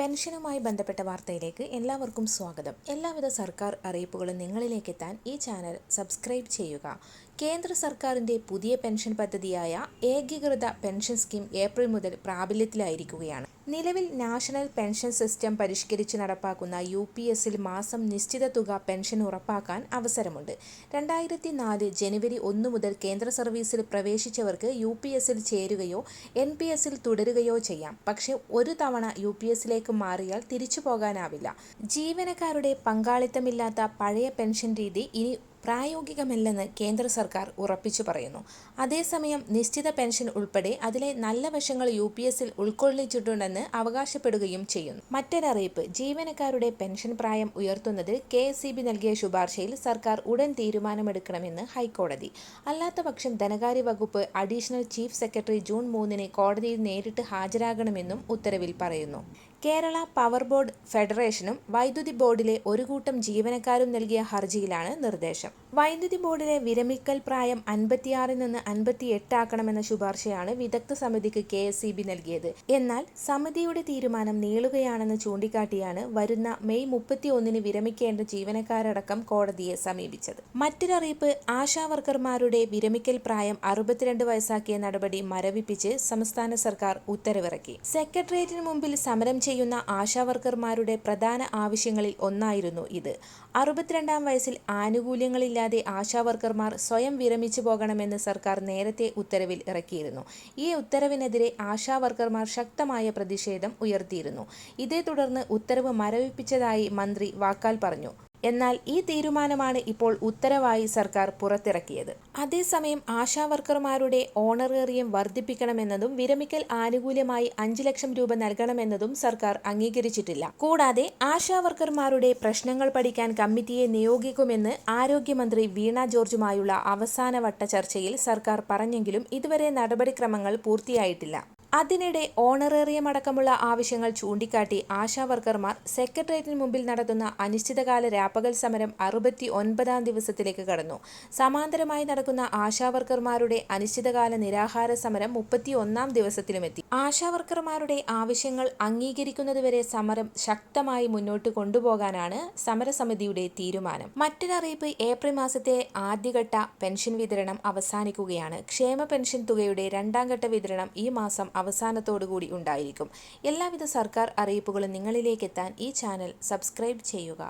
പെൻഷനുമായി ബന്ധപ്പെട്ട വാർത്തയിലേക്ക് എല്ലാവർക്കും സ്വാഗതം. എല്ലാവിധ സർക്കാർ അറിയിപ്പുകളും നിങ്ങളിലേക്ക് എത്താൻ ഈ ചാനൽ സബ്സ്ക്രൈബ് ചെയ്യുക. കേന്ദ്ര സർക്കാരിന്റെ പുതിയ പെൻഷൻ പദ്ധതിയായ ഏകീകൃത പെൻഷൻ സ്കീം ഏപ്രിൽ മുതൽ പ്രാബല്യത്തിലായിരിക്കുകയാണ്. നിലവിൽ നാഷണൽ പെൻഷൻ സിസ്റ്റം പരിഷ്കരിച്ച് നടപ്പാക്കുന്ന യു പി എസിൽ മാസം നിശ്ചിത തുക പെൻഷൻ ഉറപ്പാക്കാൻ അവസരമുണ്ട്. രണ്ടായിരത്തി നാല് ജനുവരി ഒന്ന് മുതൽ കേന്ദ്ര സർവീസിൽ പ്രവേശിച്ചവർക്ക് യു പി എസിൽ ചേരുകയോ എൻ പി എസിൽ തുടരുകയോ ചെയ്യാം. പക്ഷേ ഒരു തവണ യു പി എസിലേക്ക് മാറിയാൽ തിരിച്ചു പോകാനാവില്ല ജീവനക്കാരുടെ പങ്കാളിത്തമില്ലാത്ത പഴയ പെൻഷൻ രീതി ഇനി പ്രായോഗികമല്ലെന്ന് കേന്ദ്ര സർക്കാർ ഉറപ്പിച്ചു പറയുന്നു. അതേസമയം നിശ്ചിത പെൻഷൻ ഉൾപ്പെടെ അതിലെ നല്ല വശങ്ങൾ യു പി എസിൽ ഉൾക്കൊള്ളിച്ചിട്ടുണ്ടെന്ന് അവകാശപ്പെടുകയും ചെയ്യുന്നു. മറ്റൊരറിയിപ്പ് ജീവനക്കാരുടെ പെൻഷൻ പ്രായം ഉയർത്തുന്നതിൽ കെ എസ് നൽകിയ ശുപാർശയിൽ സർക്കാർ ഉടൻ തീരുമാനമെടുക്കണമെന്ന് ഹൈക്കോടതി. അല്ലാത്തപക്ഷം ധനകാര്യ വകുപ്പ് അഡീഷണൽ ചീഫ് സെക്രട്ടറി ജൂൺ മൂന്നിന് കോടതിയിൽ നേരിട്ട് ഹാജരാകണമെന്നും ഉത്തരവിൽ പറയുന്നു. കേരള പവർ ബോർഡ് ഫെഡറേഷനും വൈദ്യുതി ബോർഡിലെ ഒരു കൂട്ടം ജീവനക്കാരും നൽകിയ ഹർജിയിലാണ് നിർദ്ദേശം. വൈദ്യുതി ബോർഡിലെ വിരമിക്കൽ പ്രായം അൻപത്തിയാറിൽ നിന്ന് അൻപത്തി എട്ടാക്കണമെന്ന ശുപാർശയാണ് വിദഗ്ധ സമിതിക്ക് കെ എസ് സി ബി നൽകിയത്. എന്നാൽ സമിതിയുടെ തീരുമാനം നീളുകയാണെന്ന് ചൂണ്ടിക്കാട്ടിയാണ് വരുന്ന മെയ് മുപ്പത്തി ഒന്നിന് വിരമിക്കേണ്ട ജീവനക്കാരടക്കം കോടതിയെ സമീപിച്ചത്. മറ്റൊരറിയിപ്പ് ആശാവർക്കർമാരുടെ വിരമിക്കൽ പ്രായം അറുപത്തിരണ്ട് വയസ്സാക്കിയ നടപടി മരവിപ്പിച്ച് സംസ്ഥാന സർക്കാർ ഉത്തരവിറക്കി. സെക്രട്ടേറിയറ്റിന് മുമ്പിൽ സമരം ചെയ്യുന്ന ആശാവർക്കർമാരുടെ പ്രധാന ആവശ്യങ്ങളിൽ ഒന്നായിരുന്നു ഇത്. അറുപത്തിരണ്ടാം വയസ്സിൽ ആനുകൂല്യങ്ങളില്ലാതെ ആശാവർക്കർമാർ സ്വയം വിരമിച്ചു പോകണമെന്ന് സർക്കാർ നേരത്തെ ഉത്തരവിൽ ഇറക്കിയിരുന്നു. ഈ ഉത്തരവിനെതിരെ ആശാവർക്കർമാർ ശക്തമായ പ്രതിഷേധം ഉയർത്തിയിരുന്നു. ഇതേ തുടർന്ന് ഉത്തരവ് മരവിപ്പിച്ചതായി മന്ത്രി വാക്കാൽ പറഞ്ഞു. എന്നാൽ ഈ തീരുമാനമാണ് ഇപ്പോൾ ഉത്തരവായി സർക്കാർ പുറത്തിറക്കിയത്. അതേസമയം ആശാവർക്കർമാരുടെ ഓണറേറിയം വർദ്ധിപ്പിക്കണമെന്നതും വിരമിക്കൽ ആനുകൂല്യമായി അഞ്ച് ലക്ഷം രൂപ നൽകണമെന്നതും സർക്കാർ അംഗീകരിച്ചിട്ടില്ല. കൂടാതെ ആശാവർക്കർമാരുടെ പ്രശ്നങ്ങൾ പഠിക്കാൻ കമ്മിറ്റിയെ നിയോഗിക്കുമെന്ന് ആരോഗ്യമന്ത്രി വീണ ജോർജുമായുള്ള അവസാനവട്ട ചർച്ചയിൽ സർക്കാർ പറഞ്ഞെങ്കിലും ഇതുവരെ നടപടിക്രമങ്ങൾ പൂർത്തിയായിട്ടില്ല. അതിനിടെ ഓണറേറിയം അടക്കമുള്ള ആവശ്യങ്ങൾ ചൂണ്ടിക്കാട്ടി ആശാവർക്കർമാർ സെക്രട്ടേറിയറ്റിന് മുമ്പിൽ നടത്തുന്ന അനിശ്ചിതകാല രാപ്പകൽ സമരം അറുപത്തി ഒൻപതാം ദിവസത്തിലേക്ക് കടന്നു. സമാന്തരമായി നടക്കുന്ന ആശാവർക്കർമാരുടെ അനിശ്ചിതകാല നിരാഹാര സമരം മുപ്പത്തി ഒന്നാം ദിവസത്തിലുമെത്തി ആശാവർക്കർമാരുടെ ആവശ്യങ്ങൾ അംഗീകരിക്കുന്നതുവരെ സമരം ശക്തമായി മുന്നോട്ട് കൊണ്ടുപോകാനാണ് സമരസമിതിയുടെ തീരുമാനം. മറ്റൊരറിയിപ്പ് ഏപ്രിൽ മാസത്തെ ആദ്യഘട്ട പെൻഷൻ വിതരണം അവസാനിക്കുകയാണ്. ക്ഷേമ പെൻഷൻ തുകയുടെ രണ്ടാം ഘട്ട വിതരണം ഈ മാസം അവസാനത്തോടുകൂടി ഉണ്ടായിരിക്കും. എല്ലാവിധ സർക്കാർ അറിയിപ്പുകളും നിങ്ങളിലേക്ക് എത്താൻ ഈ ചാനൽ സബ്സ്ക്രൈബ് ചെയ്യുക.